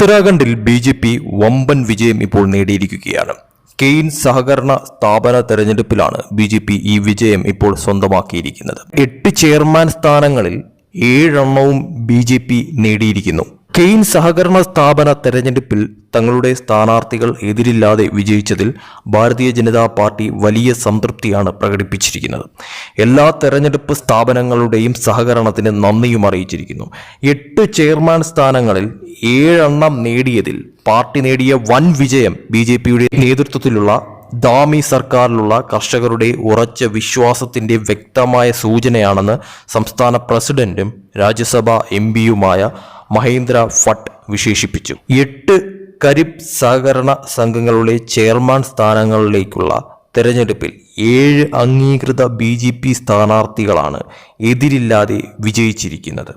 ഉത്തരാഖണ്ഡിൽ B J P വമ്പൻ വിജയം ഇപ്പോൾ നേടിയിരിക്കുകയാണ്. കെയ്ൻ സഹകരണ സ്ഥാപന തെരഞ്ഞെടുപ്പിലാണ് ബി ജെ പി ഈ വിജയം ഇപ്പോൾ സ്വന്തമാക്കിയിരിക്കുന്നത്. എട്ട് ചെയർമാൻ സ്ഥാനങ്ങളിൽ ഏഴെണ്ണവും ബി ജെ പി നേടിയിരിക്കുന്നു. കെയ്ൻ സഹകരണ സ്ഥാപന തെരഞ്ഞെടുപ്പിൽ തങ്ങളുടെ സ്ഥാനാർത്ഥികൾ എതിരില്ലാതെ വിജയിച്ചതിൽ ഭാരതീയ ജനതാ പാർട്ടി വലിയ സംതൃപ്തിയാണ് പ്രകടിപ്പിച്ചിരിക്കുന്നത്. എല്ലാ തെരഞ്ഞെടുപ്പ് സ്ഥാപനങ്ങളുടെയും സഹകരണത്തിന് നന്ദിയും അറിയിച്ചിരിക്കുന്നു. എട്ട് ചെയർമാൻ സ്ഥാനങ്ങളിൽ ഏഴെണ്ണം നേടിയതിൽ പാർട്ടി നേടിയ വൻ വിജയം ബി ജെ പിയുടെ നേതൃത്വത്തിലുള്ള ദാമി സർക്കാരിലുള്ള കർഷകരുടെ ഉറച്ച വിശ്വാസത്തിന്റെ വ്യക്തമായ സൂചനയാണെന്ന് സംസ്ഥാന പ്രസിഡന്റും രാജ്യസഭാ എം പിയുമായ മഹേന്ദ്ര ഫട്ട് വിശേഷിപ്പിച്ചു. എട്ട് കരിബ് സഹകരണ സംഘങ്ങളുടെ ചെയർമാൻ സ്ഥാനങ്ങളിലേക്കുള്ള തെരഞ്ഞെടുപ്പിൽ ഏഴ് അംഗീകൃത ബി ജെ പി സ്ഥാനാർത്ഥികളാണ് എതിരില്ലാതെ വിജയിച്ചിരിക്കുന്നത്.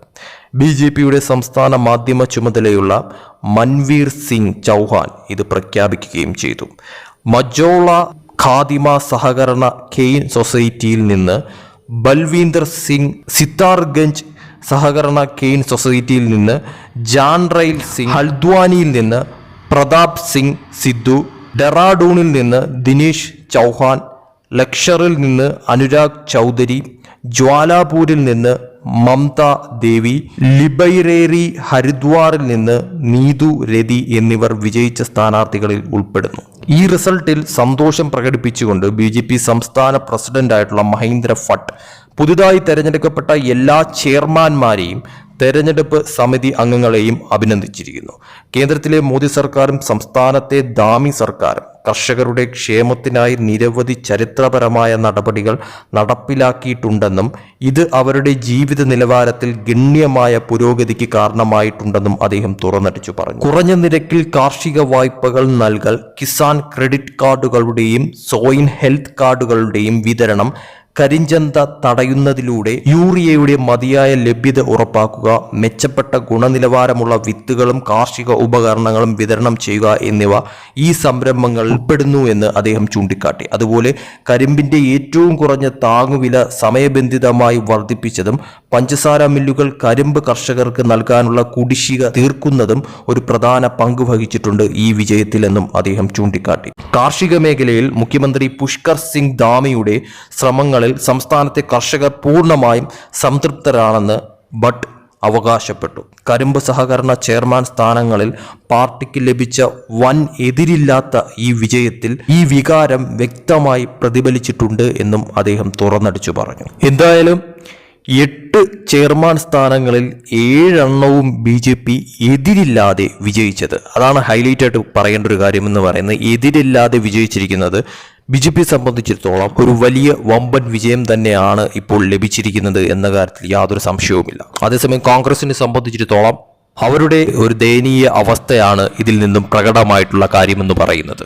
ബി ജെ പിയുടെ സംസ്ഥാന മാധ്യമ ചുമതലയുള്ള മൻവീർ സിംഗ് ചൗഹാൻ ഇത് പ്രഖ്യാപിക്കുകയും ചെയ്തു. മജോള ഖാദിമ സഹകരണ കെയിൻ സൊസൈറ്റിയിൽ നിന്ന് ബൽവീന്ദർ സിംഗ് സിത്താർഗഞ്ച് സഹകരണ കെയിൻ സൊസൈറ്റിയിൽ നിന്ന് ജാൻ റൈൽ സിംഗ് ഹൽദ്വാനിയിൽ നിന്ന് പ്രതാപ് സിംഗ് സിദ്ധു ഡെറാഡൂണിൽ നിന്ന് ദിനേശ് ചൗഹാൻ ലക്ഷറിൽ നിന്ന് അനുരാഗ് ചൗധരി ജ്വാലാപൂരിൽ നിന്ന് മംത ദേവി ലിബൈറേറി ഹരിദ്വാറിൽ നിന്ന് നീതു രതി എന്നിവർ വിജയിച്ച സ്ഥാനാർത്ഥികളിൽ ഉൾപ്പെടുന്നു. ഈ റിസൾട്ടിൽ സന്തോഷം പ്രകടിപ്പിച്ചുകൊണ്ട് ബി സംസ്ഥാന പ്രസിഡന്റായിട്ടുള്ള മഹേന്ദ്ര ഫട്ട് പുതുതായി തെരഞ്ഞെടുക്കപ്പെട്ട എല്ലാ ചെയർമാൻമാരെയും തെരഞ്ഞെടുപ്പ് സമിതി അംഗങ്ങളെയും അഭിനന്ദിച്ചിരിക്കുന്നു. കേന്ദ്രത്തിലെ മോദി സർക്കാരും സംസ്ഥാനത്തെ ദാമി സർക്കാരും കർഷകരുടെ ക്ഷേമത്തിനായി നിരവധി ചരിത്രപരമായ നടപടികൾ നടപ്പിലാക്കിയിട്ടുണ്ടെന്നും ഇത് അവരുടെ ജീവിത നിലവാരത്തിൽ ഗണ്യമായ പുരോഗതിക്ക് കാരണമായിട്ടുണ്ടെന്നും അദ്ദേഹം തുറന്നടിച്ചു പറഞ്ഞു. കുറഞ്ഞ നിരക്കിൽ കാർഷിക വായ്പകൾ നൽകൽ കിസാൻ ക്രെഡിറ്റ് കാർഡുകളുടെയും സോയിൻ ഹെൽത്ത് കാർഡുകളുടെയും വിതരണം കരിഞ്ചന്ത തടയുന്നതിലൂടെ യൂറിയയുടെ മതിയായ ലഭ്യത ഉറപ്പാക്കുക മെച്ചപ്പെട്ട ഗുണനിലവാരമുള്ള വിത്തുകളും കാർഷിക ഉപകരണങ്ങളും വിതരണം ചെയ്യുക എന്നിവ ഈ സംരംഭങ്ങൾ ഉൾപ്പെടുന്നു എന്ന് അദ്ദേഹം ചൂണ്ടിക്കാട്ടി. അതുപോലെ കരിമ്പിന്റെ ഏറ്റവും കുറഞ്ഞ താങ്ങുവില സമയബന്ധിതമായി വർദ്ധിപ്പിച്ചതും പഞ്ചസാര മില്ലുകൾ കരിമ്പ് കർഷകർക്ക് നൽകാനുള്ള കുടിശ്ശിക തീർക്കുന്നതും ഒരു പ്രധാന പങ്ക് വഹിച്ചിട്ടുണ്ട് ഈ വിജയത്തിലെന്നും അദ്ദേഹം ചൂണ്ടിക്കാട്ടി. കാർഷിക മേഖലയിൽ മുഖ്യമന്ത്രി പുഷ്കർ സിംഗ് ധാമിയുടെ ശ്രമങ്ങളിൽ സംസ്ഥാനത്തെ കർഷകർ പൂർണമായും സംതൃപ്തരാണെന്ന് ഭട്ട് അവകാശപ്പെട്ടു. കരിമ്പ് സഹകരണ ചെയർമാൻ സ്ഥാനങ്ങളിൽ പാർട്ടിക്ക് ലഭിച്ച വൻ എതിരില്ലാത്ത ഈ വിജയത്തിൽ ഈ വികാരം വ്യക്തമായി പ്രതിഫലിച്ചിട്ടുണ്ട് എന്നും അദ്ദേഹം തുറന്നടിച്ചു പറഞ്ഞു. എന്തായാലും എട്ട് ചെയർമാൻ സ്ഥാനങ്ങളിൽ ഏഴെണ്ണവും ബി ജെ പി എതിരില്ലാതെ വിജയിച്ചത്. അതാണ് ഹൈലൈറ്റ് ആയിട്ട് പറയേണ്ട ഒരു കാര്യം എന്ന് പറയുന്നത്. എതിരില്ലാതെ വിജയിച്ചിരിക്കുന്നത് ബി ജെ പിയെ സംബന്ധിച്ചിടത്തോളം ഒരു വലിയ വമ്പൻ വിജയം തന്നെയാണ് ഇപ്പോൾ ലഭിച്ചിരിക്കുന്നത് എന്ന കാര്യത്തിൽ യാതൊരു സംശയവുമില്ല. അതേസമയം കോൺഗ്രസിനെ സംബന്ധിച്ചിടത്തോളം അവരുടെ ഒരു ദയനീയ അവസ്ഥയാണ് ഇതിൽ നിന്നും പ്രകടമായിട്ടുള്ള കാര്യമെന്ന് പറയുന്നത്.